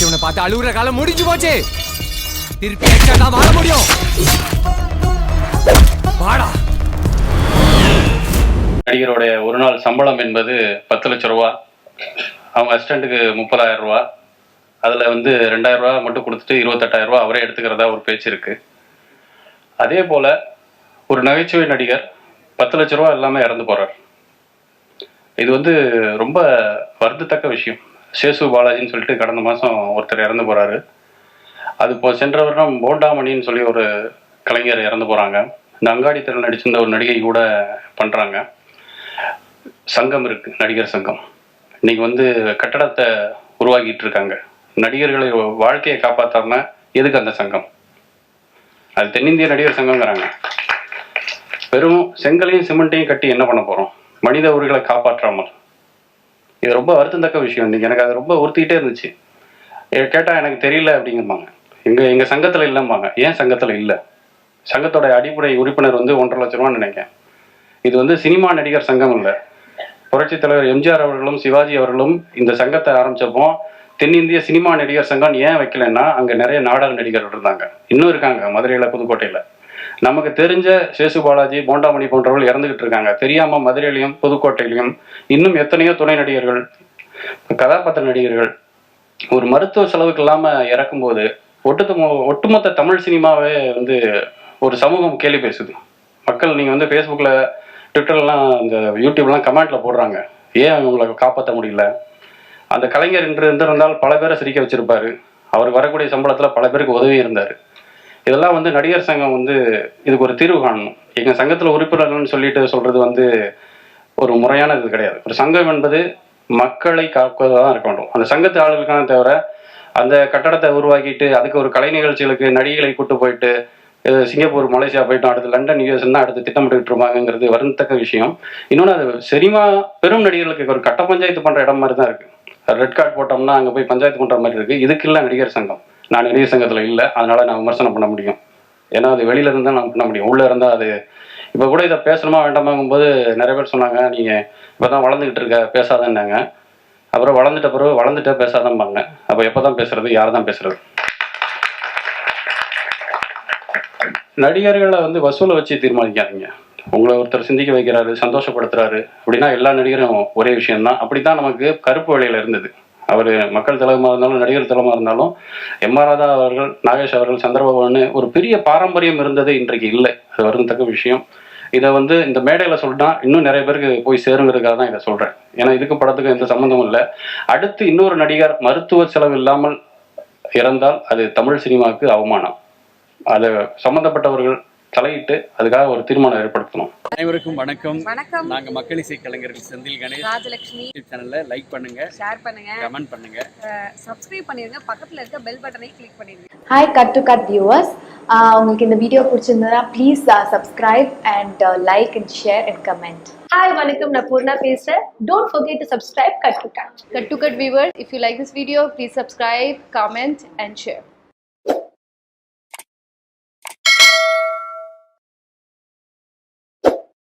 இவனை பார்த்து அழுகுற காலம் முடிஞ்சு போச்சு. திருப்பி அடிச்சா தான் வாழ முடியும். வாடா. நடிகருடைய ஒரு நாள் சம்பளம் என்பது பத்து லட்ச ரூபா. அவங்க அசிஸ்டண்ட்டுக்கு முப்பதாயிரம் ரூபா. அதில் வந்து ரெண்டாயிரம் ரூபா மட்டும் கொடுத்துட்டு இருபத்தெட்டாயிரம் ரூபா அவரே எடுத்துக்கிறதா ஒரு பேச்சு இருக்கு. அதே போல ஒரு நகைச்சுவை நடிகர் பத்து லட்ச ரூபா இல்லாமல் இறந்து போறார். இது வந்து ரொம்ப வருந்தத்தக்க விஷயம். சேசு பாலாஜின்னு சொல்லிட்டு கடந்த மாதம் ஒருத்தர் இறந்து போகிறாரு அது இப்போ சென்ற வருடம் போண்டாமணின்னு சொல்லி ஒரு கலைஞர் இறந்து போகிறாங்க இந்த அங்காடி திறன் நடிச்சிருந்த ஒரு நடிகை கூட பண்ணுறாங்க சங்கம் இருக்கு நடிகர் சங்கம். இன்னைக்கு வந்து கட்டடத்தை உருவாக்கிட்டு இருக்காங்க. நடிகர்களை வாழ்க்கையை காப்பாற்றாம எதுக்கு அந்த சங்கம்? அது தென்னிந்திய நடிகர் சங்கம்ங்கிறாங்க. வெறும் செங்கலையும் சிமெண்ட்டையும் கட்டி என்ன பண்ண போகிறோம் மனித உரிகளை காப்பாற்றாமல். இது ரொம்ப வருத்தத்தக்க விஷயம். இன்னைக்கு எனக்கு அது ரொம்ப உறுத்திக்கிட்டே இருந்துச்சு. கேட்டால் எனக்கு தெரியல அப்படிங்கம்பாங்க. எங்கள் எங்கள் சங்கத்தில் இல்லைம்பாங்க. ஏன் சங்கத்தில் இல்லை? சங்கத்தோட அடிப்படை உறுப்பினர் வந்து ஒன்றரை லட்ச ரூபான்னு நினைக்கிறேன். இது வந்து சினிமா நடிகர் சங்கம் இல்லை. புரட்சித் தலைவர் எம்ஜிஆர் அவர்களும் சிவாஜி அவர்களும் இந்த சங்கத்தை ஆரம்பித்தப்போ தென்னிந்திய சினிமா நடிகர் சங்கம் ஏன் வைக்கலன்னா அங்கே நிறைய நாடக நடிகர்கள் இருந்தாங்க. இன்னும் இருக்காங்க. மதுரையில் புதுக்கோட்டையில். நமக்கு தெரிஞ்ச சேசு பாலாஜி போண்டாமணி போன்றவர்கள் இறந்துகிட்டு இருக்காங்க. தெரியாம மதுரையிலையும் புதுக்கோட்டையிலையும் இன்னும் எத்தனையோ துணை நடிகர்கள் கதாபாத்திர நடிகர்கள் ஒரு மருத்துவ செலவுக்கு இல்லாம இறக்கும்போது ஒட்டுத்த ஒட்டுமொத்த தமிழ் சினிமாவே வந்து ஒரு சமூகம் கேள்வி பேசுது. மக்கள் நீங்க வந்து ஃபேஸ்புக்ல ட்விட்டர்லாம் இந்த யூடியூப்லாம் கமெண்ட்ல போடுறாங்க. ஏன் அவங்களை காப்பாற்ற முடியல? அந்த கலைஞர் என்று இருந்திருந்தால் பல பேரை சிரிக்க வச்சிருப்பாரு. அவருக்கு வரக்கூடிய சம்பளத்துல பல பேருக்கு உதவி இருந்தாரு. இதெல்லாம் வந்து நடிகர் சங்கம் வந்து இதுக்கு ஒரு தீர்வு காணணும். எங்கள் சங்கத்தில் உறுப்பினர்கள்னு சொல்லிட்டு சொல்கிறது வந்து ஒரு முறையான இது கிடையாது. ஒரு சங்கம் என்பது மக்களை காப்பதாக தான் இருக்க வேண்டும். அந்த சங்கத்து ஆளுகளுக்கான தவிர அந்த கட்டடத்தை உருவாக்கிட்டு அதுக்கு ஒரு கலை நிகழ்ச்சிகளுக்கு நடிகைகளை கூட்டு போயிட்டு சிங்கப்பூர் மலேசியா போயிட்டோம் அடுத்து லண்டன் யூஎஸ் தான் அடுத்து திட்டமிட்டு இருப்பாங்கிறது வருந்தக்க விஷயம். இன்னொன்று அது சினிமா பெரும் நடிகர்களுக்கு ஒரு கட்ட பஞ்சாயத்து பண்ணுற இடம் மாதிரி தான் இருக்குது ரெட் கார்டு போட்டோம்னா அங்கே போய் பஞ்சாயத்து பண்ணுற மாதிரி இருக்குது இதுக்கு இல்லை நடிகர் சங்கம். நான் நடிகர் சங்கத்தில் இல்லை அதனால் நான் விமர்சனம் பண்ண முடியும். ஏன்னா அது வெளியில இருந்து தான் நான் பண்ண முடியும். உள்ளே இருந்தால் அது இப்போ கூட இதை பேசணுமா வேண்டாமாங்கும்போது நிறைய பேர் சொன்னாங்க நீங்கள் இப்போ தான் வளர்ந்துக்கிட்டு இருக்க பேசாதன்னாங்க. அப்புறம் வளர்ந்துட்ட பிறகு வளர்ந்துட்ட பேசாதம்பாங்க எப்போ தான் பேசுறது யார் தான் பேசுறது? நடிகர்களை வந்து வசூலை வச்சு தீர்மானிக்காதீங்க. உங்களை ஒருத்தர் சிந்திக்க வைக்கிறாரு சந்தோஷப்படுத்துறாரு அப்படின்னா எல்லா நடிகரும் ஒரே விஷயம்தான். அப்படித்தான் நமக்கு கருப்பு வழியில இருந்தது. அவர் மக்கள் தலைவமாக இருந்தாலும் நடிகர் தலைவமாக இருந்தாலும் எம் ஆர் ராதா அவர்கள் நாகேஷ் அவர்கள் சந்திரபாபுன்னு ஒரு பெரிய பாரம்பரியம் இருந்தது இன்றைக்கு இல்லை. அது வருந்தக்க விஷயம். இதை வந்து இந்த மேடையில் சொல்லிட்டா இன்னும் நிறைய பேருக்கு போய் சேருங்கிறதுக்காக தான் இதை சொல்கிறேன் ஏன்னா இதுக்கு படத்துக்கு எந்த சம்மந்தமும் இல்லை. அடுத்து இன்னொரு நடிகர் மருத்துவ செலவு இல்லாமல் இறந்தால் அது தமிழ் சினிமாவுக்கு அவமானம். அது சம்மந்தப்பட்டவர்கள் தலையிட்டு அதுக்காக ஒரு தீர்மானம் ஏற்படுத்தணும். அனைவருக்கும் வணக்கம். வணக்கம். நாங்க மக்கள் இசை கலைஞர்கள் செந்தில் கணேஷ் ராஜலட்சுமி சேனல்ல லைக் பண்ணுங்க ஷேர் பண்ணுங்க. கமெண்ட் பண்ணுங்க. சப்ஸ்கிரைப் பண்ணிருங்க பக்கத்துல இருக்க பெல் பட்டனை கிளிக் பண்ணிருங்க hi cut to cut viewers உங்களுக்கு இந்த வீடியோ பிடிச்சிருந்ததுன்னா please subscribe and like and share and comment hi வணக்கம். நான் பூர்ணா பேசுறேன். Don't forget to subscribe cut to cut Cut to cut viewers, if you like this video, please subscribe, comment, and share.